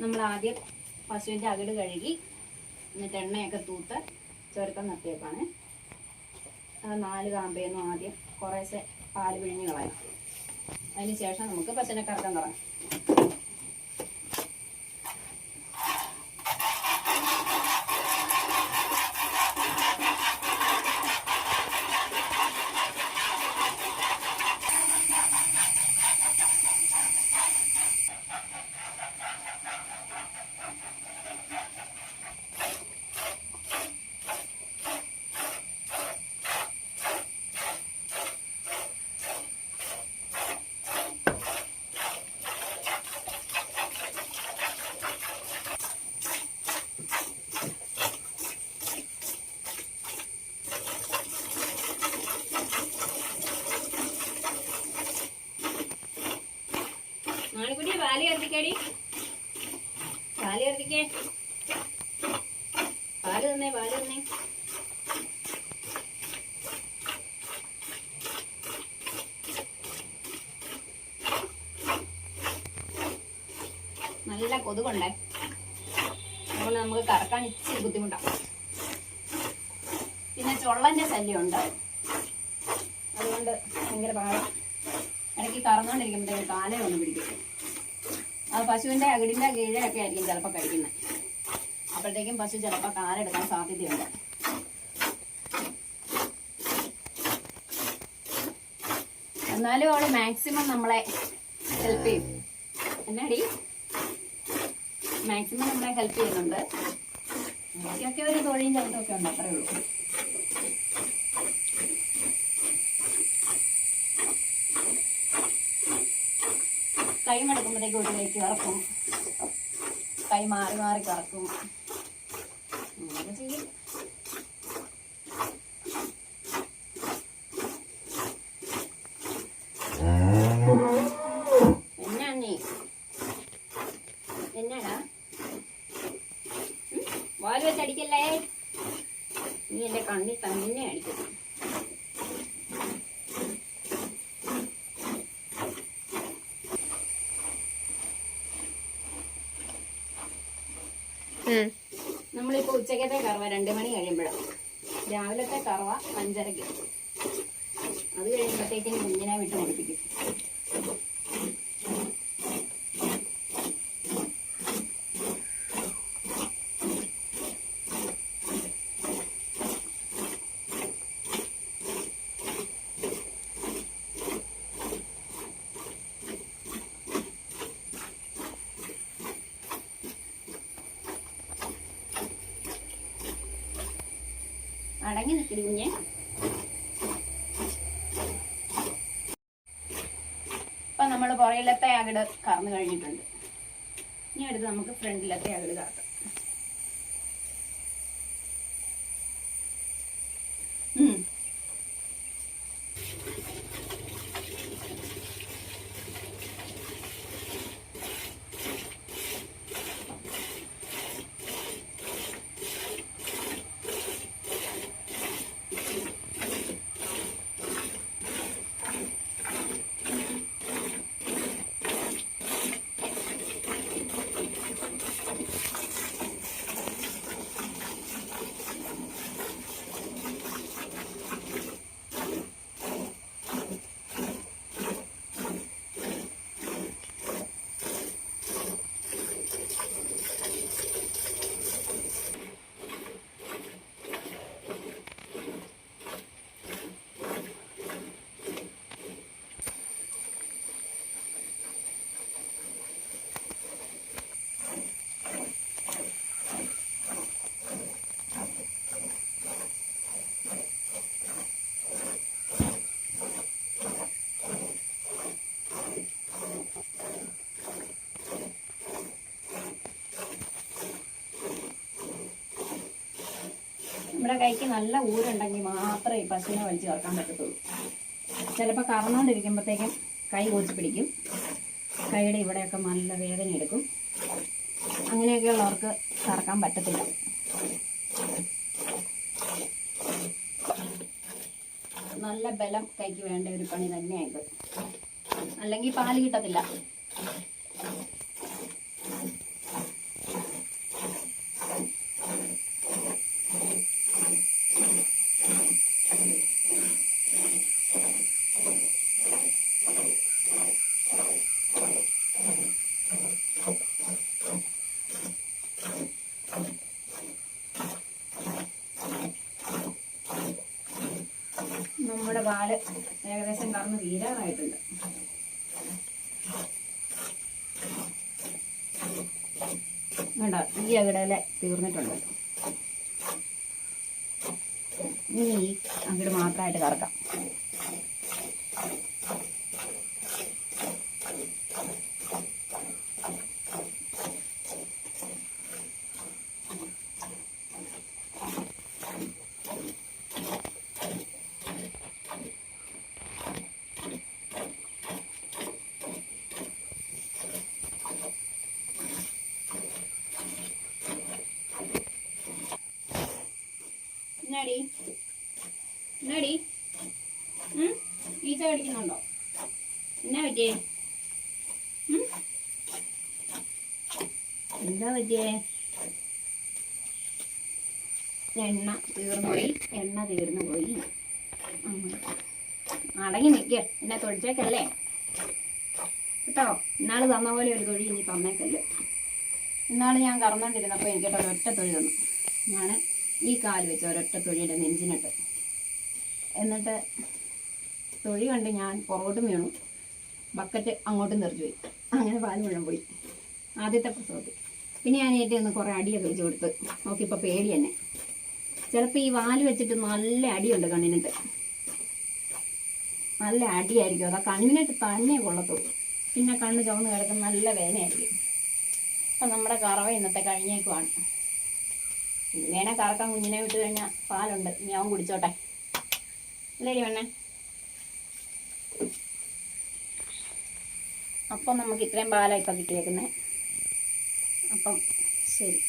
നമ്മൾ ആദ്യം പശുവിന്റെ അകിട് കഴുകി എന്നിട്ട് എണ്ണയൊക്കെ തൂത്ത് ചെറുക്കം നിർത്തിയേക്കാണ്. നാല് കാമ്പയൊന്നും ആദ്യം കുറേശ്ശെ പാൽ പിഴിഞ്ഞ് കളയാം അതിന് ശേഷം നമുക്ക് പശുവിനെ കറക്കാൻ തുടങ്ങാം. മാണിക്കുട്ടി പാൽ താലി കറപ്പിക്കേ പാൽ തന്നേ പാൽ തന്നേ. നല്ല കൊതുകുണ്ടേ. അതുകൊണ്ട് നമുക്ക് കറക്കാൻ ഇച്ചിരി ബുദ്ധിമുട്ടാണ് പിന്നെ ചൊള്ളന്റെ ശല്യമുണ്ട്. അതുകൊണ്ട് ഭയങ്കര പാടാണ് ഇടയ്ക്ക് കറന്നുകൊണ്ടിരിക്കുമ്പോഴത്തേക്ക് കാലേ ഒന്ന് പിടിക്കും അത് പശുവിന്റെ അകിടിന്റെ കീഴൊക്കെ ആയിരിക്കും ചിലപ്പോൾ കഴിക്കുന്നത് അപ്പോഴത്തേക്കും പശു ചിലപ്പോൾ കാലെടുക്കാൻ സാധ്യതയുണ്ട്. എന്നാലും അവൾ മാക്സിമം നമ്മളെ ഹെൽപ്പ് ചെയ്യും. എന്നാടി? മാക്സിമം നമ്മളെ ഹെൽപ്പ് ചെയ്യുന്നുണ്ട്. ഒരു തൊഴിലും ചവിട്ടൊക്കെ ഉണ്ട് അത്രേ ഉള്ളൂ. കൈ മടക്കുമ്പോഴത്തേക്ക് ഉള്ളിലേക്ക് ഇറക്കും കൈ മാറി മാറി കറക്കും. അങ്ങനെയൊക്കെ? വാൽ വെച്ചടിക്കല്ലേ? നീ എന്റെ കണ്ണിൽ തന്നെ അടിക്കും നമ്മളിപ്പോ ഉച്ചക്കത്തെ കറവ രണ്ട് മണി കഴിയുമ്പോഴാണ് രാവിലത്തെ കറവ അഞ്ചരയ്ക്ക്. അത് കഴിയുമ്പോഴത്തേക്കും കുഞ്ഞിനെ വിട്ട് കുടിപ്പിക്കും അടങ്ങി നിൽക്കുന്നു കുഞ്ഞെ ഇപ്പൊ നമ്മൾ പുറയിലത്തെ അകിട് കറന്നു കഴിഞ്ഞിട്ടുണ്ട്. ഇനി അടുത്ത് നമുക്ക് ഫ്രണ്ടിലത്തെ അകിട് കറക്കാം. നമ്മുടെ കൈക്ക് നല്ല ഊരുണ്ടെങ്കിൽ മാത്രമേ പശുവിനെ വലിച്ചു ചേർക്കാൻ പറ്റത്തുള്ളൂ. ചിലപ്പോൾ കറന്നുകൊണ്ടിരിക്കുമ്പോഴത്തേക്കും കൈ കൊച്ചു പിടിക്കും. കൈയുടെ ഇവിടെയൊക്കെ നല്ല വേദന എടുക്കും. അങ്ങനെയൊക്കെ ഉള്ളവർക്ക് കറക്കാൻ പറ്റത്തില്ല. നല്ല ബലം കൈക്ക് വേണ്ട ഒരു പണി തന്നെയായത് അല്ലെങ്കിൽ പാൽ കിട്ടത്തില്ല. ഏകദേശം കറന്ന് തീരാറായിട്ടുണ്ട്. ഈ അകിടയിലെ തീർന്നിട്ടുണ്ട്. ഇനി അകിട് മാത്രമായിട്ട് കറക്കാം. എന്നാടി? എന്നാടി? ഈച്ച കടിക്കുന്നുണ്ടോ? എന്നാ പറ്റിയേ? എന്താ പറ്റിയേ? എണ്ണ തീർന്നു പോയി എണ്ണ തീർന്നു പോയി. അടങ്ങി നിൽക്കുക എന്നെ തൊഴിച്ചേക്കല്ലേ കേട്ടോ? ഇന്നാൾ തന്ന പോലെ ഒരു തൊഴി ഇനി തന്നേക്കല്ലേ. ഇന്നാൾ ഞാൻ കറന്നുകൊണ്ടിരുന്നപ്പോൾ എനിക്ക് കേട്ടോ ഒരൊറ്റ തൊഴി തന്നു. ഞാൻ ഈ കാൽ വെച്ച് ഒരൊറ്റ തൊഴിയുടെ നെഞ്ചിനിട്ട്. എന്നിട്ട് തൊഴി കണ്ട് ഞാൻ പുറകോട്ടും വീണു. ബക്കറ്റ് അങ്ങോട്ടും തെറിച്ചു പോയി. അങ്ങനെ പാൽ മുഴുവൻ പോയി. ആദ്യത്തെ പ്രസവത്തിൽ. പിന്നെ ഞാൻ ഏറ്റവും ഒന്ന് കുറേ അടിയൊക്കെ വെച്ച് കൊടുത്ത്. നോക്കി ഇപ്പോൾ പേടി തന്നെ. ചിലപ്പോൾ ഈ വാൽ വെച്ചിട്ട് നല്ല അടിയുണ്ട് കണ്ണിനിട്ട്. നല്ല അടിയായിരിക്കും. അതാ കണ്ണിനിട്ട് തന്നെ കൊള്ളത്തുള്ളൂ. പിന്നെ കണ്ണ് ചുവന്ന് കിടക്കുന്ന നല്ല വേദനയായിരിക്കും. അപ്പം നമ്മുടെ കറവ ഇന്നത്തെ കഴിഞ്ഞേക്കുവാണ്. വേണേ കറക്കാൻ കുഞ്ഞിനെ വിട്ട് കഴിഞ്ഞാൽ പാലുണ്ട്. ഇനി അവൻ കുടിച്ചോട്ടെ. അല്ലേ വേണേ അപ്പം നമുക്ക് ഇത്രയും പാലാണ് ഇപ്പം കിട്ടിയേക്കുന്നത് അപ്പം ശരി.